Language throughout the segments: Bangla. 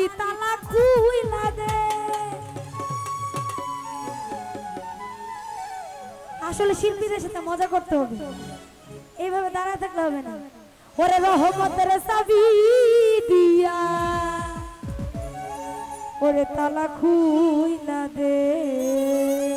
শাহালি তালা খুইলা আসলে শিল্পীদের সাথে মজা করতে হবে। এইভাবে দাঁড়ায় থাকলে হবে না। ওরে রহমতের চাবি দিয়া। ওরে তালা খুইলা দে।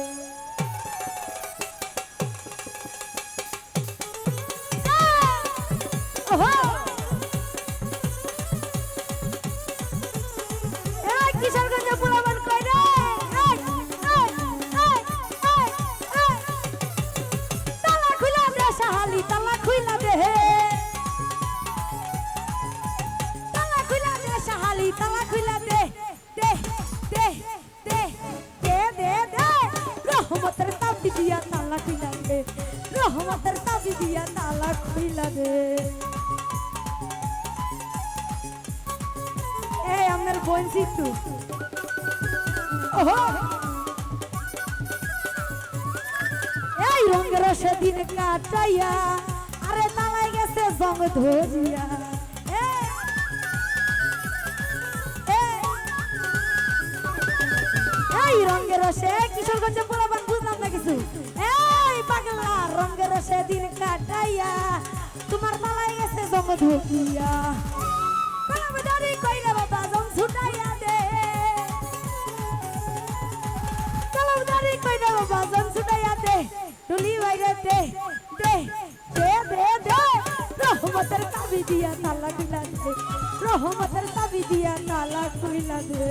তালা খুইলা দে। দে, দে, দে, দে, দে, দে। রহমতের তাবি দিয়া তালা খুইলা দে। রহমতের তাবি দিয়া তালা খুইলা দে এই আপনার বোন সিটু ওহো এই রঙের সেদিন কাটাইয়া আরে তালাই গেছে জং ধরিয়া এই রঙের সে কিশোরগঞ্জে পোলাপান বুঝলাম না কিছু। এই পাগলা রঙের সেদিন কাটাইয়া, তোমার তালাই গেছে জং ধরিয়া কলমদারি কইরা বাবা, জং ছুটাইয়া দে। কলমদারি কইরা বাবা, জং ছুটাইয়া দে। টুলি বাইরে দে দে দে দে দে। রহমতের তাবি দিয়া তালা কইলা দে, রহমতের তাবি দিয়া তালা কইলা দে।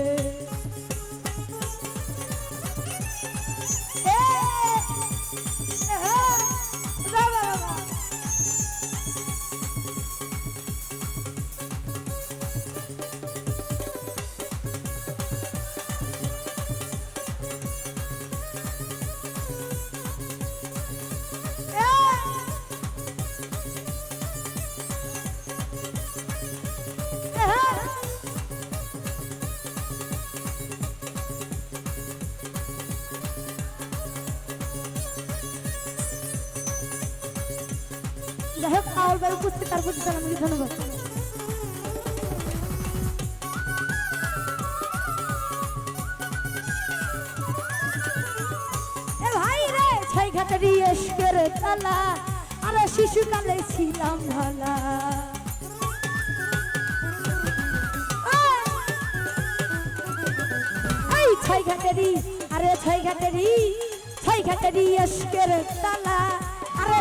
যাই হোক আউল বাই উপস্থিত তার প্রতি জানাই ধন্যবাদ। ঘাটের এসকের তালা, আরে শিশুকালে ছিলাম ভালা। এই ছয় ঘাটেরই, আরে ছয় ঘাটেরই ছয় ঘাটেরই এসকের তালা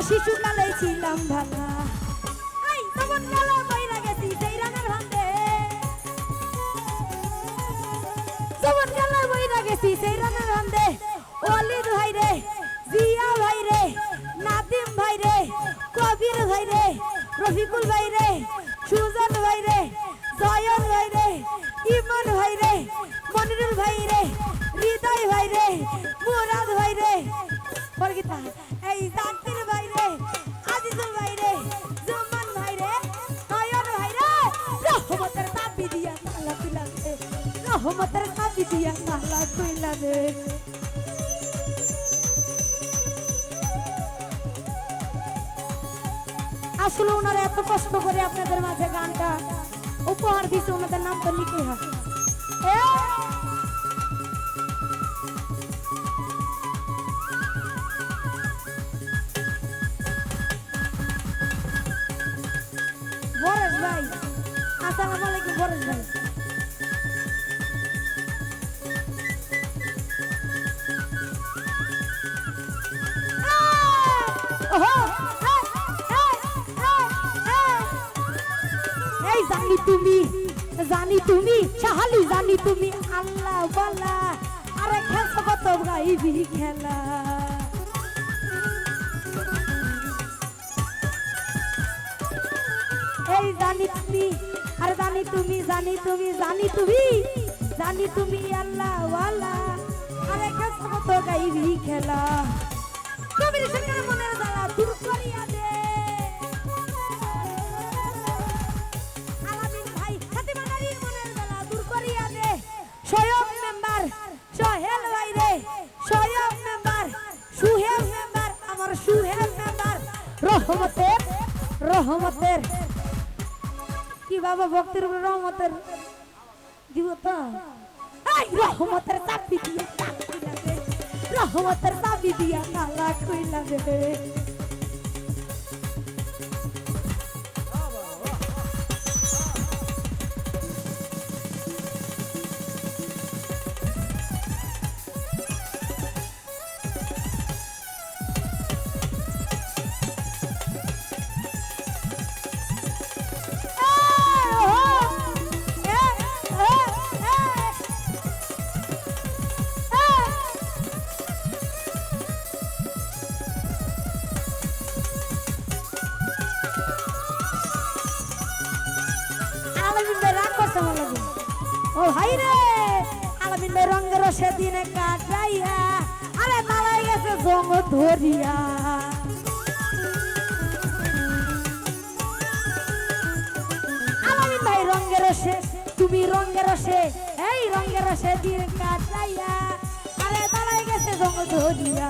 গেছি, সেই রানের ভান্দে তখন গেল ওয়ালিদ ভাই রে, জিয়া ভাই রে, নাদিম ভাই রে, কবির ভাই রে, রফিকুল ভাই রহমতের তাবি দিয়া তালা কইলা দে আসলে ওনারা এত কষ্ট করে আপনাদের মাঝে গানটা উপহার দিছে, ওনাদের নাম তো লিখে হয় এ! বরেশ ভাই, আসসালামু আলাইকুম বরেশ ভাই এই জানি তুমি জানি তুমি, শাহালি জানি তুমি, আল্লাহ বালা, আরে খেলছো কত গাইবি খেলা। এই জানি তুমি, আরে জানি তুমি জানি তুমি জানি তুমি জানি তুমি আল্লাহ ওয়ালা আরে খেলছো কত গাইবি খেলা। কবির সরকারের মনের জ্বালা দূর করিয়া রহমতের রহমতের। কি বাবা, ভক্তের উপরে রহমতের দিব তো রহমতের চাপি দিয়া রহমতের চাপি দিয়া কালা কইলা দেবে ভাই রে আলামিন রঙের সেদিনে কাটাইয়া আরে মারাই গেছে জঙ্গ ধরিয়া। আলামিন ভাই রঙের রসে, তুমি রঙের রসে, এই রঙের রসে দিন কাটাইয়া। আরে দাঁড়াই গেছে জঙ্গ ধরিয়া।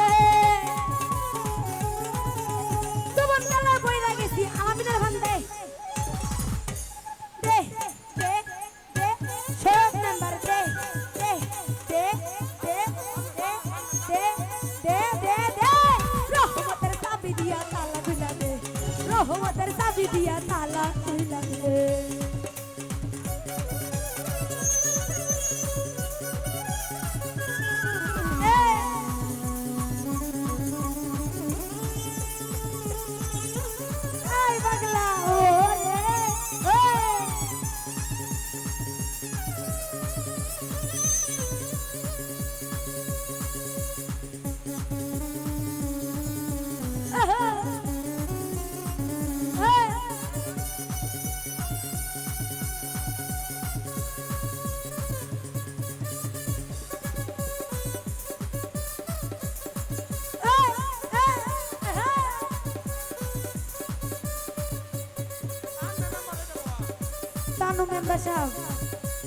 তানু মেম্বার সাহেব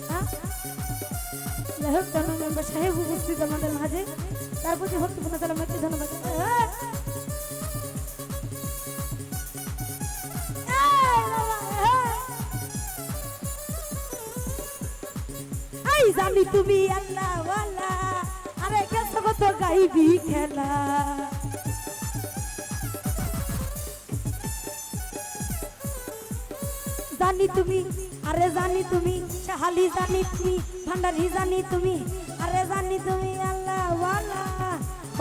হ্যাঁ যাই হোক তানু মেম্বার সাহেব উপস্থিত আমাদের মাঝে তার প্রতি ভক্তিপূর্ণ সালাম ধন্যবাদ জানি তুমি আল্লাহ আরে কেসব তো গাইবি খেলা জানি তুমি আরে জানি তুমি, শাহালি জানি তুমি, ভান্ডারি জানি তুমি, আরে জানি তুমি আল্লাহ, ওয়ালা।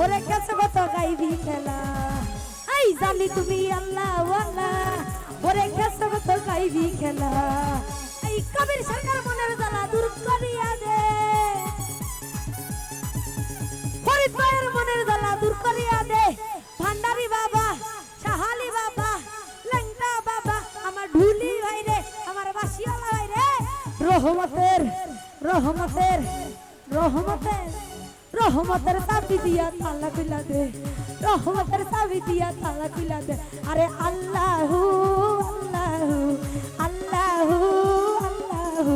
ওরে কেসব তো গাইবি খেলা। এই জানি তুমি আল্লাহ, ওয়ালা। ওরে কেসব তো গাইবি খেলা। এই কবির সরকার মনের জ্বালা দূর করিয়া দে। ফরিদ ভাইয়ের মনের জ্বালা দূর করিয়া দে। রহমতের রহমতের রহমতের রহমতের চাবি দিয়া তালা খুলা দে, রহমতের চাবি দিয়া তালা খুলা দে। আরে আল্লাহু আল্লাহু আল্লাহু আল্লাহু।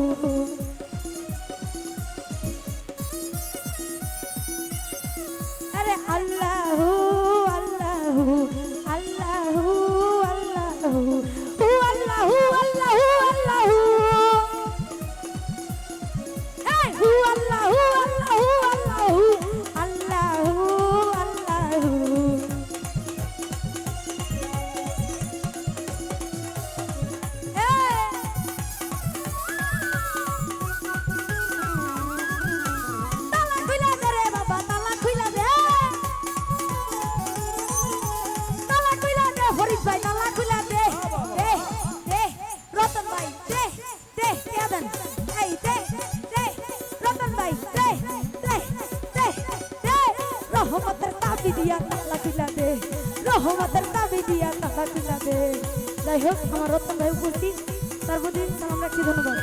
আরে আল্লাহু দিয়া তালা খুলা দে রহমতের চাবি দিয়া তালা খুলা দে যাই হোক, আমার রতন ভাই উপস্থিত তার প্রতি সালাম রাখছি ধন্যবাদ।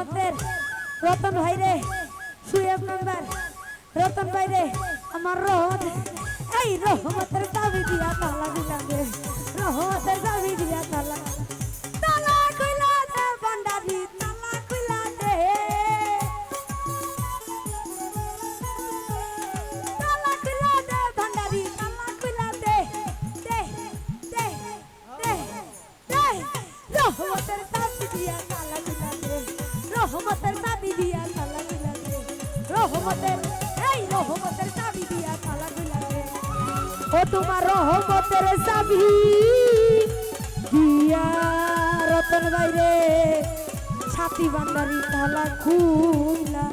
রহমতের রতন ভাই রে সুয়েব নাম্বার, রতন ভাই রে আমার রহমত। এই রহমতের দাবি দিয়া তালা দিলাম দে রহমতের দাবি দিয়া তালা রহমতের দাবি দিয়া তালা গুলাতে দে রহমতের, এই রহমতের দাবি দিয়া তালা গুলাতে দে ও তোমার রহমতের চাবি দিয়া রতন বাইরে ছাতি বান্দারি তালা খুলা